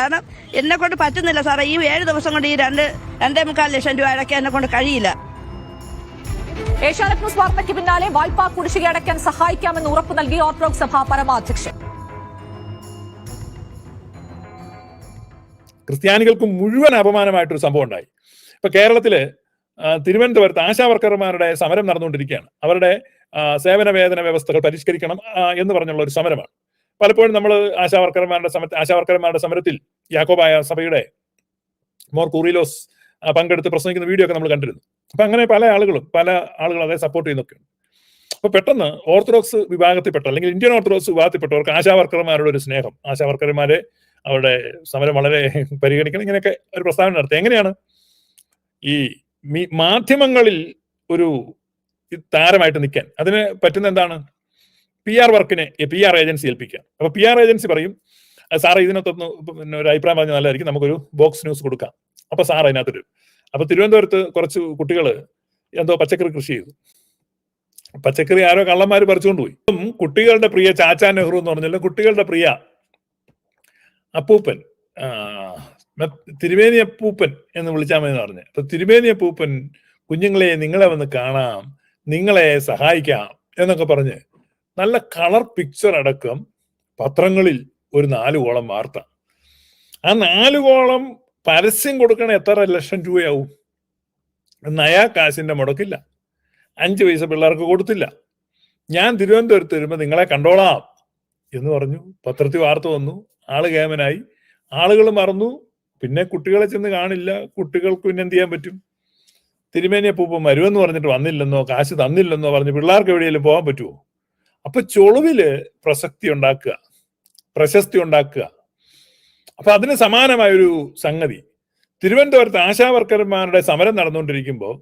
കാരണം എന്നെ കൊണ്ട് പറ്റുന്നില്ല സാറേ. ഈ ഏഴ് ദിവസം കൊണ്ട് ഈ രണ്ട് രണ്ടേ മുക്കാൽ ലക്ഷം രൂപ അടയ്ക്കാൻ എന്നെ കൊണ്ട് കഴിയില്ല. ഏഷ്യാനെറ്റ് ന്യൂസ് വാർത്തയ്ക്ക് പിന്നാലെ വായ്പാ കുടിശ്ശിക അടയ്ക്കാൻ സഹായിക്കാമെന്ന് ഉറപ്പ് നൽകി ഓർത്തഡോക്സ് സഭ പരമാധ്യക്ഷൻ ക്രിസ്ത്യാനികൾക്ക് മുഴുവൻ അപമാനമായിട്ടൊരു സംഭവം ഉണ്ടായി. ഇപ്പൊ കേരളത്തിൽ തിരുവനന്തപുരത്ത് ആശാവർക്കർമാരുടെ സമരം നടന്നുകൊണ്ടിരിക്കുകയാണ്. അവരുടെ സേവന വേതന വ്യവസ്ഥകൾ പരിഷ്കരിക്കണം എന്ന് പറഞ്ഞുള്ള ഒരു സമരമാണ്. പലപ്പോഴും നമ്മൾ ആശാവർക്കർമാരുടെ സമര ആശാ വർക്കർമാരുടെ സമരത്തിൽ യാക്കോബായ സഭയുടെ മോർ കുറിലോസ് പങ്കെടുത്ത് പ്രസംഗിക്കുന്ന വീഡിയോ ഒക്കെ നമ്മൾ കണ്ടിരുന്നു. അപ്പൊ അങ്ങനെ പല ആളുകളും പല ആളുകളും അതേ സപ്പോർട്ട് ചെയ്യുന്നൊക്കെയുണ്ട് അപ്പൊ പെട്ടെന്ന് ഓർത്തഡോക്സ് വിഭാഗത്തിൽപ്പെട്ട അല്ലെങ്കിൽ ഇന്ത്യൻ ഓർത്തഡോക്സ് വിഭാഗത്തിൽപ്പെട്ടവർക്ക് ആശാവർക്കർമാരുടെ ഒരു സ്നേഹം. ആശാവർക്കർമാരെ അവരുടെ സമരം വളരെ പരിഗണിക്കണം. ഇങ്ങനെയൊക്കെ ഒരു പ്രസ്താവന നടത്തി. എങ്ങനെയാണ് ഈ മാധ്യമങ്ങളിൽ ഒരു താരമായിട്ട് നിൽക്കാൻ? അതിന് പറ്റുന്ന എന്താണ്? പി ആർ വർക്കിനെ പി ആർ ഏജൻസി ഏൽപ്പിക്കുക. അപ്പൊ പി ആർ ഏജൻസി പറയും സാറേ ഇതിനകത്തൊന്ന് പിന്നെ ഒരു അഭിപ്രായം പറഞ്ഞാൽ നല്ലതായിരിക്കും നമുക്കൊരു ബോക്സ് ന്യൂസ് കൊടുക്കാം. അപ്പൊ സാർ അതിനകത്തൊരു അപ്പൊ തിരുവനന്തപുരത്ത് കുറച്ച് കുട്ടികൾ എന്തോ പച്ചക്കറി കൃഷി ചെയ്തു. പച്ചക്കറി ആരോ കള്ളന്മാർ പറിച്ചുകൊണ്ട് പോയി. കുട്ടികളുടെ പ്രിയ ചാച്ചാ നെഹ്റു എന്ന് പറഞ്ഞാൽ കുട്ടികളുടെ പ്രിയ അപ്പൂപ്പൻ തിരുവേനി അപ്പൂപ്പൻ എന്ന് വിളിച്ചാൽ മതി എന്ന് പറഞ്ഞു. അപ്പൊ തിരുമേനി അപ്പൂപ്പൻ കുഞ്ഞുങ്ങളെ നിങ്ങളെ വന്ന് കാണാം നിങ്ങളെ സഹായിക്കാം എന്നൊക്കെ പറഞ്ഞ് നല്ല കളർ പിക്ചർ അടക്കം പത്രങ്ങളിൽ ഒരു നാലുകോളം വാർത്ത. ആ നാലുകോളം പരസ്യം കൊടുക്കണ എത്ര ലക്ഷം രൂപയാവും? നയാ കാശിന്റെ മുടക്കില്ല. അഞ്ച് പൈസ പിള്ളേർക്ക് കൊടുത്തില്ല. ഞാൻ തിരുവനന്തപുരത്ത് വരുമ്പോൾ നിങ്ങളെ കണ്ടോളാം എന്ന് പറഞ്ഞു. പത്രത്തിൽ വാർത്ത വന്നു. ആൾ കേമനായി. ആളുകൾ മറന്നു. പിന്നെ കുട്ടികളെ ചെന്ന് കാണില്ല. കുട്ടികൾക്ക് പിന്നെ എന്ത് ചെയ്യാൻ പറ്റും? തിരുമേനി അപ്പൂപ്പൻ വരുമെന്ന് പറഞ്ഞിട്ട് വന്നില്ലെന്നോ കാശ് തന്നില്ലെന്നോ പറഞ്ഞ് പിള്ളേർക്ക് എവിടെയെങ്കിലും പോകാൻ പറ്റുമോ അപ്പൊ ചൊളിവിൽ പ്രസക്തി ഉണ്ടാക്കുക പ്രശസ്തി ഉണ്ടാക്കുക. അപ്പൊ അതിന് സമാനമായ ഒരു സംഗതി. തിരുവനന്തപുരത്ത് ആശാവർക്കർമാരുടെ സമരം നടന്നുകൊണ്ടിരിക്കുമ്പോൾ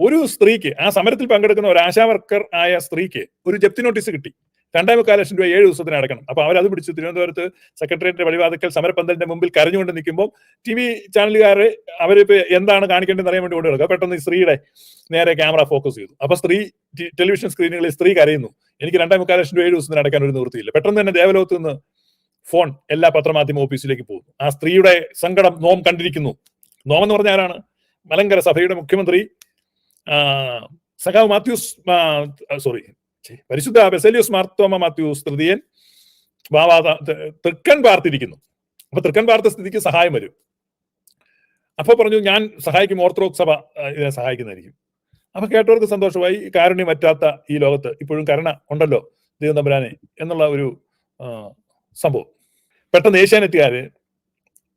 ഒരു സ്ത്രീക്ക് ആ സമരത്തിൽ പങ്കെടുക്കുന്ന ഒരു ആശാവർക്കർ ആയ സ്ത്രീക്ക് ഒരു ജപ്തി നോട്ടീസ് കിട്ടി. രണ്ടേ മുക്കാൽ ലക്ഷം രൂപ ഏഴ് ദിവസത്തിന് അടക്കണം. അപ്പൊ അവരത് പിടിച്ച് തിരുവനന്തപുരത്ത് സെക്രട്ടേറിയറ്റ് വഴിവാതിക്കൽ സമരപന്തലിന്റെ മുമ്പിൽ കരഞ്ഞുകൊണ്ട് നിൽക്കുമ്പോൾ ടി വി ചാനലുകാർ അവരിപ്പോ എന്താണ് കാണിക്കേണ്ടതെന്ന് അറിയാൻ വേണ്ടി കിടക്കുക പെട്ടെന്ന് സ്ത്രീയുടെ നേരെ ക്യാമറ ഫോക്കസ് ചെയ്തു. അപ്പൊ സ്ത്രീ ടെലിവിഷൻ സ്ക്രീനുകളിൽ സ്ത്രീ കരയുന്നു. എനിക്ക് രണ്ടേ മുക്കാൽ ലക്ഷം രൂപ ഏഴ് ദിവസത്തിന് അടക്കാൻ ഒരു നിവൃത്തിയില്ല. പെട്ടെന്ന് തന്നെ ദേവലോകത്ത് നിന്ന് ഫോൺ എല്ലാ പത്രമാധ്യമ ഓഫീസിലേക്ക് പോകുന്നു. ആ സ്ത്രീയുടെ സങ്കടം നോം കണ്ടിരിക്കുന്നു. നോം എന്ന് പറഞ്ഞ ആരാണ്? മലങ്കര സഭയുടെ മുഖ്യമന്ത്രി സഖാവ് മാത്യൂസ് സോറി പരിശുദ്ധ ബെസലിയോസ് മാർത്തോമ മാത്യൂസ് തൃതീയൻ തൃക്കൻ പാർത്തിരിക്കുന്നു അപ്പൊ തൃക്കൻ പാർത്ത സ്ഥിതിക്ക് സഹായം വരും. അപ്പൊ പറഞ്ഞു ഞാൻ സഹായിക്കും ഓർത്തഡോക്സ് സഭ ഇതിനെ സഹായിക്കുന്നതായിരിക്കും. അപ്പൊ കേട്ടവർക്ക് സന്തോഷമായി. കാരുണ്യം പറ്റാത്ത ഈ ലോകത്ത് ഇപ്പോഴും കരുണ ഉണ്ടല്ലോ ദൈവം തമ്പുരാനെ എന്നുള്ള ഒരു സംഭവം. പെട്ടെന്ന് ഏഷ്യാനെറ്റുകാര്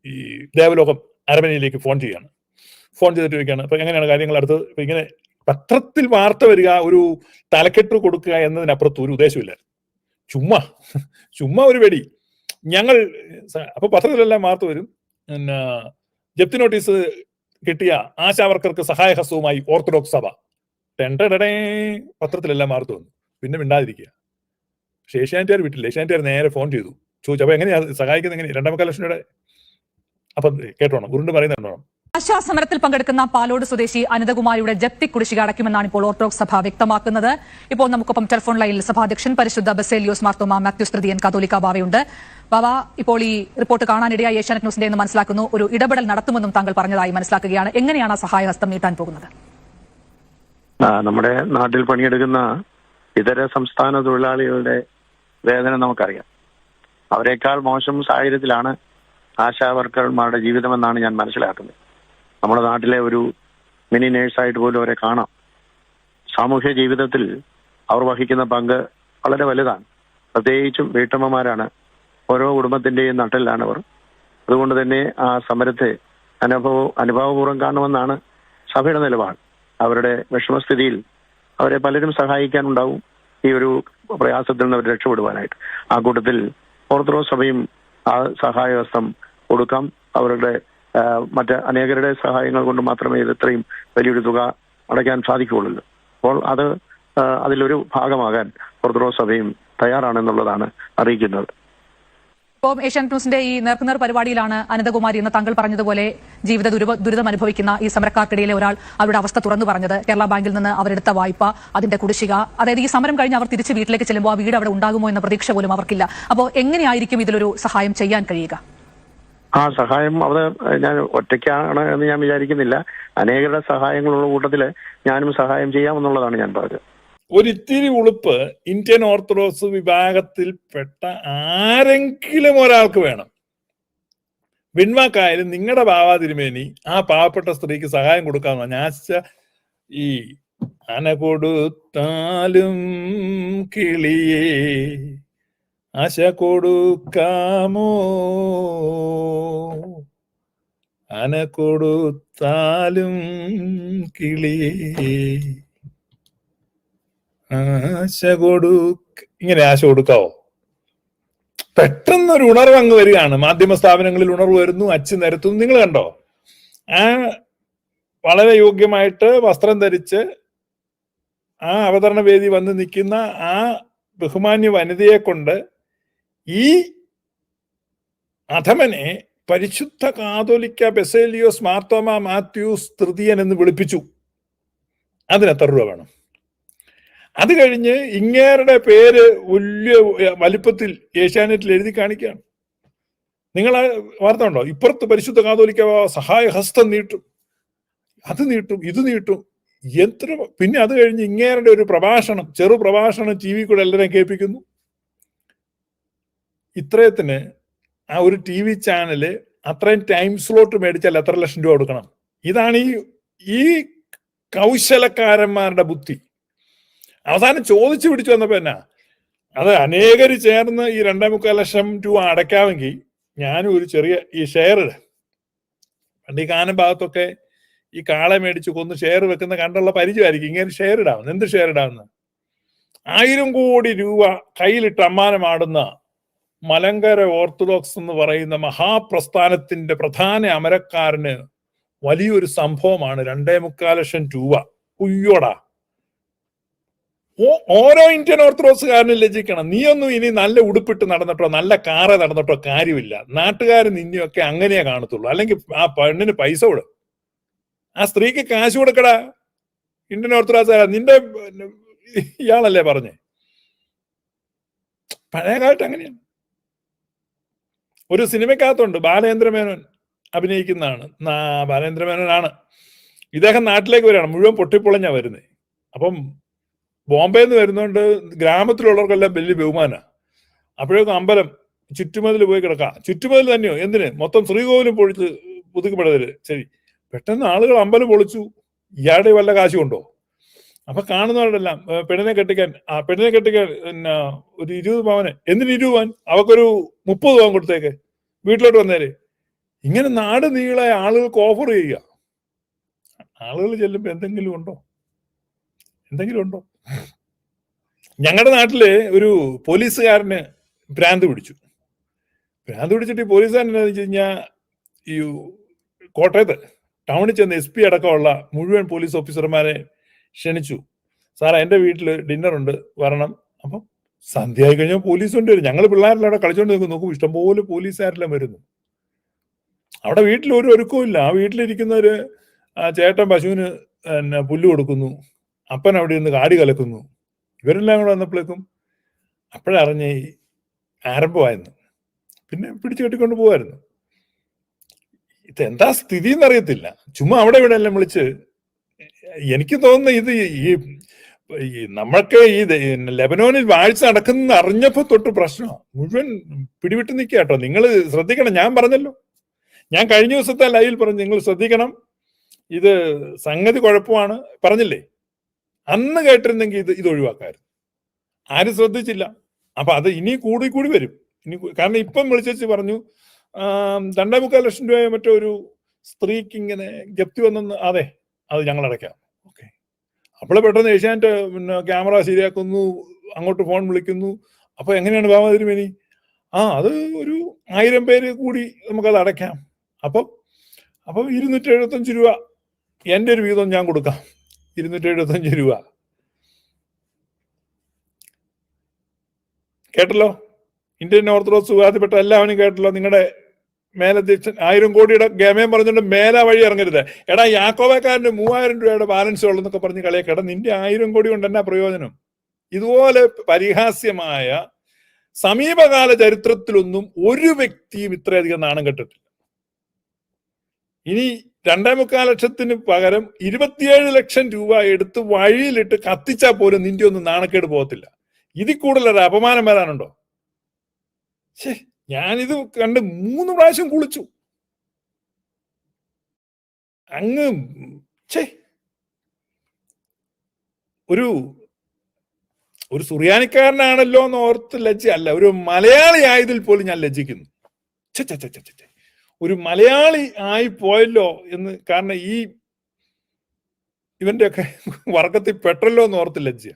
ഈ ദേവലോകം അരമനയിലേക്ക് ഫോൺ ചെയ്യാണ് ഫോൺ ചെയ്തിട്ട് ചോദിക്കുകയാണ് അപ്പൊ എങ്ങനെയാണ് കാര്യങ്ങൾ അടുത്തത് ഇപ്പൊ ഇങ്ങനെ പത്രത്തിൽ വാർത്ത വരിക ഒരു തലക്കെട്ട് കൊടുക്കുക എന്നതിനപ്പുറത്ത് ഒരു ഉദ്ദേശമില്ല ചുമ്മാ ചുമ്മാ ഒരു വെടി ഞങ്ങൾ അപ്പൊ പത്രത്തിലെല്ലാം വാർത്ത വരും. പിന്നെ ജപ്തി നോട്ടീസ് കിട്ടിയ ആശാവർക്കർക്ക് സഹായഹസ്തവുമായി ഓർത്തഡോക്സ് സഭ. ടെൻഡടേ പത്രത്തിലെല്ലാം മാർത്തു വന്നു. പിന്നെ മിണ്ടാതിരിക്കുക. പക്ഷെ ഏഷ്യാനെറ്റുകാർ വിട്ടില്ല ഏഷ്യാനെറ്റുകാർ നേരെ ഫോൺ ചെയ്തു. ചോദിച്ചു അപ്പൊ എങ്ങനെയാ? സഹായിക്കുന്നത് എങ്ങനെ രണ്ടാമത്തെ ലക്ഷം അപ്പൊ കേട്ടോണം ഉരുണ്ട് പറയുന്നുണ്ടോ ആശാ സമരത്തിൽ പങ്കെടുക്കുന്ന പാലോട് സ്വദേശി അനന്തകുമാരിയുടെ ജപ്തി കുടിശ്ശിക അടയ്ക്കുമെന്നാണ് ഇപ്പോൾ ഓർത്തഡോക്സ് സഭ വ്യക്തമാക്കുന്നത്. ഇപ്പോൾ നമുക്കൊപ്പം ടെലിഫോൺ ലൈനിൽ സഭാധ്യക്ഷൻ പരിശുദ്ധ ബസേലിയോസ് മാർത്തോമ മാത്യു തൃതീയൻ കാതോലിക്ക ബാവയുണ്ട്. ബാബ ഇപ്പോൾ ഈ റിപ്പോർട്ട് കാണാനിടയായി ഏഷ്യാനെറ്റ് ന്യൂസിന്റെ എന്ന് മനസ്സിലാക്കുന്നു. ഒരു ഇടപെടൽ നടത്തുമെന്നും താങ്കൾ പറഞ്ഞതായി മനസ്സിലാക്കുകയാണ്. എങ്ങനെയാണ് സഹായഹസ്തം നീട്ടാൻ പോകുന്നത്? നമ്മുടെ നാട്ടിൽ പണിയെടുക്കുന്ന ഇതര സംസ്ഥാന തൊഴിലാളികളുടെ വേദന നമുക്കറിയാം. അവരെക്കാൾ മോശം സാഹചര്യത്തിലാണ് ആശാ വർക്കർമാരുടെ ജീവിതമെന്നാണ് ഞാൻ മനസ്സിലാക്കുന്നത്. നമ്മുടെ നാട്ടിലെ ഒരു മിനി നേഴ്സായിട്ട് പോലും അവരെ കാണാം. സാമൂഹ്യ ജീവിതത്തിൽ അവർ വഹിക്കുന്ന പങ്ക് വളരെ വലുതാണ്. പ്രത്യേകിച്ചും വീട്ടമ്മമാരാണ്. ഓരോ കുടുംബത്തിന്റെയും നട്ടലിലാണ് അവർ. അതുകൊണ്ട് തന്നെ ആ സമരത്തെ അനുഭവ അനുഭാവപൂർവം കാണുമെന്നാണ് സഭയുടെ നിലപാട്. അവരുടെ വിഷമസ്ഥിതിയിൽ അവരെ പലരും സഹായിക്കാനുണ്ടാവും ഈ ഒരു പ്രയാസത്തിൽ നിന്ന് അവർ രക്ഷപ്പെടുവാനായിട്ട്. ആ കൂട്ടത്തിൽ ഓർത്തഡോക്സ് സഭയും ആ സഹായഹസ്തം കൊടുക്കാം. അവരുടെ മറ്റ് അനേകരുടെ സഹായങ്ങൾ കൊണ്ട് മാത്രമേ ഇത് ഇത്രയും വലിയൊരു തുക അടയ്ക്കാൻ സാധിക്കുകയുള്ളൂ. അപ്പോൾ അത് അതിലൊരു ഭാഗമാകാൻ ഓർത്തഡോക്സ് സഭയും തയ്യാറാണെന്നുള്ളതാണ് അറിയിക്കുന്നത്. ഇപ്പോൾ ഏഷ്യൻ ന്യൂസിന്റെ ഈ നേർക്കുനേർ പരിപാടിയിലാണ് അനന്തകുമാരി എന്ന് താങ്കൾ പറഞ്ഞതുപോലെ ജീവിത ദുരിത ദുരിതം അനുഭവിക്കുന്ന ഈ സമരക്കാർക്കിടയിലെ ഒരാൾ അവരുടെ അവസ്ഥ തുറന്നു പറഞ്ഞത്. കേരള ബാങ്കിൽ നിന്ന് അവരെടുത്ത വായ്പ അതിന്റെ കുടിശ്ശിക. അതായത് ഈ സമരം കഴിഞ്ഞ് അവർ തിരിച്ച് വീട്ടിലേക്ക് ചെല്ലുമ്പോൾ ആ വീട് അവിടെ ഉണ്ടാകുമോ എന്ന പ്രതീക്ഷ പോലും അവർക്കില്ല. അപ്പോൾ എങ്ങനെയായിരിക്കും ഇതിലൊരു സഹായം ചെയ്യാൻ കഴിയുക? ആ സഹായം അവിടെ ഞാൻ ഒറ്റയ്ക്കാണ് എന്ന് ഞാൻ വിചാരിക്കുന്നില്ല. അനേകരുടെ സഹായങ്ങളുള്ള കൂട്ടത്തിൽ ഞാനും സഹായം ചെയ്യാമെന്നുള്ളതാണ് ഞാൻ പറഞ്ഞത്. ഒരിത്തിരി ഉളുപ്പ് ഇന്ത്യൻ ഓർത്തഡോക്സ് വിഭാഗത്തിൽപ്പെട്ട ആരെങ്കിലും ഒരാൾക്ക് വേണം. വിൺവാക്കായാലും നിങ്ങളുടെ ബാബാ തിരുമേനി ആ പാവപ്പെട്ട സ്ത്രീക്ക് സഹായം കൊടുക്കാമെന്ന് ആശിച്ച ഈ അന കൊടുത്താലും കിളിയേ ആശ കൊടുക്കാമോ? അന കൊടുത്താലും കിളിയേ. ആശ കൊടുക്ക ഇങ്ങനെ ആശ കൊടുക്കാവോ? പെട്ടെന്നൊരു ഉണർവ് അങ്ങ് വരികയാണ്. മാധ്യമ സ്ഥാപനങ്ങളിൽ ഉണർവ് വരുന്നു അച്ചു നിരത്തുന്നു. നിങ്ങൾ കണ്ടോ? ആ വളരെ യോഗ്യമായിട്ട് വസ്ത്രം ധരിച്ച് ആ അവതരണ വേദി വന്ന് നിൽക്കുന്ന ആ ബഹുമാന്യ വനിതയെ കൊണ്ട് ഈ അധമനെ പരിശുദ്ധ കാതോലിക്ക ബെസേലിയോസ് മാർത്തോമ മാത്യൂസ് തൃതീയൻ എന്ന് വിളിപ്പിച്ചു. അതിന് എത്ര രൂപ വേണം? അത് കഴിഞ്ഞ് ഇങ്ങേരുടെ പേര് വലിയ വലിപ്പത്തിൽ ഏഷ്യാനെറ്റിൽ എഴുതി കാണിക്കുകയാണ്. നിങ്ങൾ വാർത്ത ഉണ്ടോ ഇപ്പുറത്ത് പരിശുദ്ധ കാതോലിക്ക സഹായ ഹസ്തം നീട്ടും. അത് നീട്ടും ഇത് നീട്ടും. എത്ര പിന്നെ അത് കഴിഞ്ഞ് ഇങ്ങേരുടെ ഒരു പ്രഭാഷണം ചെറു പ്രഭാഷണം ടി വി കൂടെ എല്ലാവരെയും കേൾപ്പിക്കുന്നു. ഇത്രയത്തിന് ആ ഒരു ടി വി ചാനൽ അത്രയും ടൈം സ്ലോട്ട് മേടിച്ചാൽ എത്ര ലക്ഷം രൂപ കൊടുക്കണം? ഇതാണ് ഈ ഈ കൗശലക്കാരന്മാരുടെ ബുദ്ധി. അവസാനം ചോദിച്ചു പിടിച്ചു വന്നപ്പോ എന്നാ? അത് അനേകർ ചേർന്ന് ഈ രണ്ടേ മുക്കാൽ ലക്ഷം രൂപ അടയ്ക്കാമെങ്കിൽ ഞാനും ഒരു ചെറിയ ഈ ഷെയർ പണ്ട് ഈ കാനം ഭാഗത്തൊക്കെ ഈ കാളെ മേടിച്ച് കൊന്ന് ഷെയർ വെക്കുന്ന കണ്ടുള്ള പരിചയമായിരിക്കും. ഇങ്ങനെ ഷെയർ ഇടാവുന്ന എന്ത് ഷെയർ ഇടാവുന്ന ആയിരം കോടി രൂപ കയ്യിലിട്ട് അമ്മാനമാടുന്ന മലങ്കര ഓർത്തഡോക്സ് എന്ന് പറയുന്ന മഹാപ്രസ്ഥാനത്തിന്റെ പ്രധാന അമരക്കാരന് വലിയൊരു സംഭവമാണ് രണ്ടേ മുക്കാൽ ലക്ഷം രൂപ. ഉയ്യോടാ. ഓരോ ഇന്ത്യൻ ഓർത്തഡോക്സുകാരനും ലജിക്കണം നീയൊന്നും ഇനി നല്ല ഉടുപ്പിട്ട് നടന്നിട്ടോ നല്ല കാറ് നടന്നിട്ടോ കാര്യമില്ല. നാട്ടുകാർ നിന്നെയൊക്കെ അങ്ങനെയേ കാണത്തുള്ളൂ. അല്ലെങ്കിൽ ആ പെണ്ണിന് പൈസ കൊടു. ആ സ്ത്രീക്ക് കാശ് കൊടുക്കടാ. ഇന്ത്യൻ ഓർത്തഡോക്സുകാരാ. നിന്റെ ഇയാളല്ലേ പറഞ്ഞേ. പഴയ കാലത്ത് അങ്ങനെയാണ് ഒരു സിനിമക്കകത്തുണ്ട് ബാലേന്ദ്ര മേനോൻ അഭിനയിക്കുന്നതാണ് ബാലേന്ദ്രമേനോനാണ്. ബാലേന്ദ്ര മേനോനാണ് ഇദ്ദേഹം നാട്ടിലേക്ക് വരികയാണ്. മുഴുവൻ പൊട്ടിപ്പൊളഞ്ഞാ വരുന്നത് അപ്പം ബോംബെ നിന്ന് വരുന്നോണ്ട് ഗ്രാമത്തിലുള്ളവർക്കെല്ലാം വലിയ ബഹുമാന. അപ്പോഴേക്കും അമ്പലം ചുറ്റുമതിൽ പോയി കിടക്കാം. ചുറ്റുമതിൽ തന്നെയോ? എന്തിന്? മൊത്തം ശ്രീകോവിലും പൊളിച്ച് പുതുക്കപ്പെടുതൽ ശരി. പെട്ടെന്ന് ആളുകൾ അമ്പലം പൊളിച്ചു. ഇയാളുടെ വല്ല കാശുണ്ടോ അപ്പൊ കാണുന്നവരുടെല്ലാം പെണ്ണിനെ കെട്ടിക്കാൻ ആ പെണ്ണിനെ കെട്ടിക്കാൻ പിന്നെ ഒരു ഇരുപത് പവന്. എന്തിന് ഇരുപത് പവൻ? അവക്കൊരു മുപ്പത് പവൻ കൊടുത്തേക്ക്. വീട്ടിലോട്ട് വന്നേര്. ഇങ്ങനെ നാട് നീളെ ആളുകൾക്ക് ഓഫർ ചെയ്യുക. ആളുകൾ ചെല്ലുമ്പോ എന്തെങ്കിലും ഉണ്ടോ? എന്തെങ്കിലും ഉണ്ടോ? ഞങ്ങളുടെ നാട്ടിൽ ഒരു പോലീസുകാരന് ഭ്രാന്ത് പിടിച്ചു. ഭ്രാന്ത് പിടിച്ചിട്ട് ഈ പോലീസുകാരൻ എന്താ വെച്ച് കഴിഞ്ഞാൽ ഈ കോട്ടയത്ത് ടൗണിൽ ചെന്ന് എസ് പി അടക്കമുള്ള മുഴുവൻ പോലീസ് ഓഫീസർമാരെ ക്ഷണിച്ചു. സാർ എന്റെ വീട്ടിൽ ഡിന്നർ ഉണ്ട് വരണം. അപ്പം സന്ധ്യ ആയി കഴിഞ്ഞാൽ പോലീസ് കൊണ്ട് വരും. ഞങ്ങൾ പിള്ളേരെല്ലാം അവിടെ കളിച്ചോണ്ട് നിൽക്കും നോക്കും ഇഷ്ടംപോലെ പോലീസുകാരെല്ലാം വരുന്നു. അവിടെ വീട്ടിൽ ഒരു ഒരുക്കവും ഇല്ല. ആ വീട്ടിലിരിക്കുന്നവര് ആ ചേട്ടൻ പശുവിന് പിന്നെ പുല്ല് കൊടുക്കുന്നു. അപ്പൻ അവിടെ ഇരുന്ന് കാടി കലക്കുന്നു. ഇവരെല്ലാം കൂടെ വന്നപ്പോഴേക്കും അപ്പോഴറിഞ്ഞ ഈ ആരംഭമായിരുന്നു. പിന്നെ പിടിച്ചു കെട്ടിക്കൊണ്ട് പോകുമായിരുന്നു ഇതെന്താ സ്ഥിതി എന്നറിയത്തില്ല. ചുമ്മാ അവിടെ ഇവിടെ എല്ലാം വിളിച്ച് എനിക്ക് തോന്നുന്നു ഇത് ഈ നമ്മൾക്ക് ഈ ലെബനോനിൽ വാഴ്ച നടക്കുന്ന അറിഞ്ഞപ്പോ തൊട്ട് പ്രശ്നമാണ് മുഴുവൻ പിടിവിട്ട് നിൽക്കുക കേട്ടോ. നിങ്ങൾ ശ്രദ്ധിക്കണം. ഞാൻ പറഞ്ഞല്ലോ. ഞാൻ കഴിഞ്ഞ ദിവസത്തെ ലൈവിൽ പറഞ്ഞു നിങ്ങൾ ശ്രദ്ധിക്കണം. ഇത് സംഗതി കുഴപ്പമാണ്. പറഞ്ഞില്ലേ? അന്ന് കേട്ടിരുന്നെങ്കിൽ ഇത് ഇത് ഒഴിവാക്കായിരുന്നു ആരും ശ്രദ്ധിച്ചില്ല. അപ്പൊ അത് ഇനി കൂടി കൂടി വരും. ഇനി കാരണം ഇപ്പം വിളിച്ചു പറഞ്ഞു രണ്ടേ മുക്കാൽ ലക്ഷം രൂപയായ മറ്റോ ഒരു സ്ത്രീക്ക് ഇങ്ങനെ ജപ്തി വന്നെന്ന് അതെ അത് ഞങ്ങൾ അടയ്ക്കാം. ഓക്കെ. അപ്പോൾ പെട്ടെന്ന് ഏഷ്യാനെറ്റ് പിന്നെ ക്യാമറ ശരിയാക്കുന്നു അങ്ങോട്ട് ഫോൺ വിളിക്കുന്നു. അപ്പൊ എങ്ങനെയാണ് ബാബാ തിരുമേനി ആ അത് ഒരു ആയിരം പേര് കൂടി നമുക്കത് അടയ്ക്കാം. അപ്പം അപ്പം ഇരുന്നൂറ്റി എഴുപത്തഞ്ച് രൂപ എന്റെ ഒരു വീതം ഞാൻ കൊടുക്കാം. ഇരുന്നൂറ്റി എഴുപത്തഞ്ച് രൂപ. കേട്ടല്ലോ? ഇന്ത്യൻ ഓർത്തഡോക്സ് വിവാദപ്പെട്ട എല്ലാവരും കേട്ടല്ലോ? നിങ്ങളുടെ മേലധ്യക്ഷൻ ആയിരം കോടിയുടെ ഗമയം പറഞ്ഞുകൊണ്ട് മേല വഴി ഇറങ്ങരുത്. എടാ യാക്കോബക്കാരന് മൂവായിരം രൂപയുടെ ബാലൻസ് ഉള്ളെന്നൊക്കെ പറഞ്ഞ് കളിയെ. കേട്ടാ നിന്റെ ആയിരം കോടി കൊണ്ട് എന്നാ പ്രയോജനം? ഇതുപോലെ പരിഹാസ്യമായ സമീപകാല ചരിത്രത്തിലൊന്നും ഒരു വ്യക്തിയും ഇത്രയധികം നാണം കെട്ടിട്ടില്ല. ഇനി രണ്ടേ മുക്കാൽ ലക്ഷത്തിന് പകരം ഇരുപത്തിയേഴ് ലക്ഷം രൂപ എടുത്ത് വഴിയിലിട്ട് കത്തിച്ചാൽ പോലും നിന്റെ ഒന്നും നാണക്കേട് പോകത്തില്ല. ഇതിൽ കൂടുതലൊരു അപമാനം വരാനുണ്ടോ? ഛേ ഞാനിത് കണ്ട് മൂന്ന് പ്രാവശ്യം കുളിച്ചു. അങ്ങ് ഛേ ഒരു ഒരു സുറിയാനിക്കാരനാണല്ലോ എന്ന് ഓർത്ത് ലജ്ജ അല്ല ഒരു മലയാളി ആയതിൽ പോലും ഞാൻ ലജ്ജിക്കുന്നു. ചെ ചെ ചെ ചെ. ഒരു മലയാളി ആയി പോയല്ലോ എന്ന് കാരണം ഈ ഇവന്റെ ഒക്കെ വർഗത്തിൽ പെട്ടല്ലോ എന്ന് ഓർത്ത് ലജ്ജ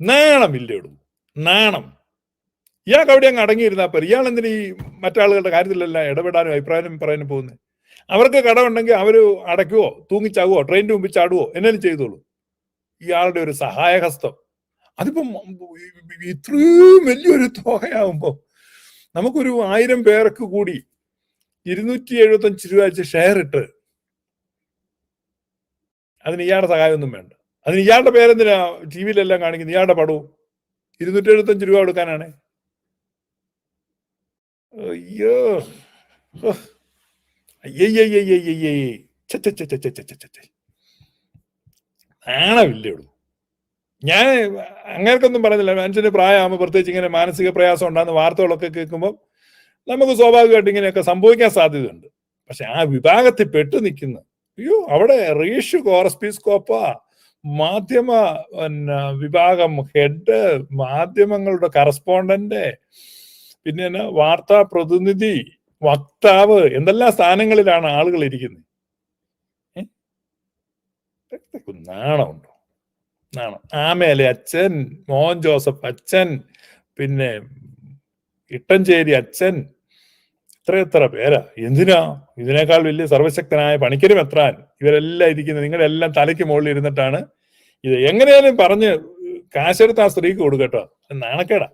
നാണമില്ലേടൂ നാണം. ഇയാൾക്ക് അവിടെ അങ്ങ് അടങ്ങിയിരുന്നാ പോരെ. ഇയാൾ എന്തിനാ ഈ മറ്റാളുകളുടെ കാര്യത്തിലെല്ലാം ഇടപെടാനും അഭിപ്രായം പറയാനും പോകുന്നത് അവർക്ക് കടമുണ്ടെങ്കിൽ അവർ അടയ്ക്കുവോ തൂങ്ങിച്ചാകുവോ ട്രെയിനിന്റെ മുമ്പിൽ ചാടുവോ എന്നാലും ചെയ്തോളൂ. ഇയാളുടെ ഒരു സഹായഹസ്തം. അതിപ്പം ഇത്രയും വലിയൊരു തുകയാവുമ്പോ നമുക്കൊരു ആയിരം പേർക്ക് കൂടി ഇരുന്നൂറ്റി എഴുപത്തഞ്ച് രൂപ വെച്ച് ഷെയർ ഇട്ട് അതിന് ഇയാളുടെ സഹായമൊന്നും വേണ്ട. അതിന് ഇയാളുടെ പേരെന്തിനാ ടി വിയിലെല്ലാം കാണിക്കുന്നത്? ഇയാളുടെ പടവും ഇരുന്നൂറ്റി എഴുപത്തഞ്ച് രൂപ കൊടുക്കാനാണ്. അയ്യോ. അയ്യയ്യയ്യയ്യയ്യേ നാണമില്ലേ ഉള്ളൂ. ഞാൻ അങ്ങനെയൊന്നും പറയുന്നില്ല മനുഷ്യന് പ്രായമാകുമ്പോൾ പ്രത്യേകിച്ച് ഇങ്ങനെ മാനസിക പ്രയാസം ഉണ്ടാകുന്ന വാർത്തകളൊക്കെ കേൾക്കുമ്പോൾ നമുക്ക് സ്വാഭാവികമായിട്ട് ഇങ്ങനെയൊക്കെ സംഭവിക്കാൻ സാധ്യതയുണ്ട്. പക്ഷെ ആ വിഭാഗത്തിൽ പെട്ടു നിൽക്കുന്ന അയ്യോ അവിടെ റീഷു കോറസ്പീസ്കോപ്പ മാധ്യമ പിന്നെ വിഭാഗം ഹെഡ് മാധ്യമങ്ങളുടെ കറസ്പോണ്ടന്റ് പിന്നെ വാർത്താ പ്രതിനിധി വക്താവ് എന്തെല്ലാം സ്ഥാനങ്ങളിലാണ് ആളുകൾ ഇരിക്കുന്നത്? നാണമുണ്ടോ? നാണം ആമേലെ അച്ഛൻ മോഹൻ ജോസഫ് അച്ഛൻ പിന്നെ ഇട്ടഞ്ചേരി അച്ഛൻ. ഇത്ര എത്ര പേരാ. എന്തിനാ? ഇതിനേക്കാൾ വലിയ സർവശക്തനായ പണിക്കരും എത്രാൻ? ഇവരെല്ലാം ഇരിക്കുന്നത് നിങ്ങളെല്ലാം തലയ്ക്ക് മുകളിൽ ഇരുന്നിട്ടാണ് ഇത്. എങ്ങനെയാലും പറഞ്ഞ് കാശെടുത്ത് ആ സ്ത്രീക്ക് കൊടുക്കട്ടോ നാണക്കേടാ.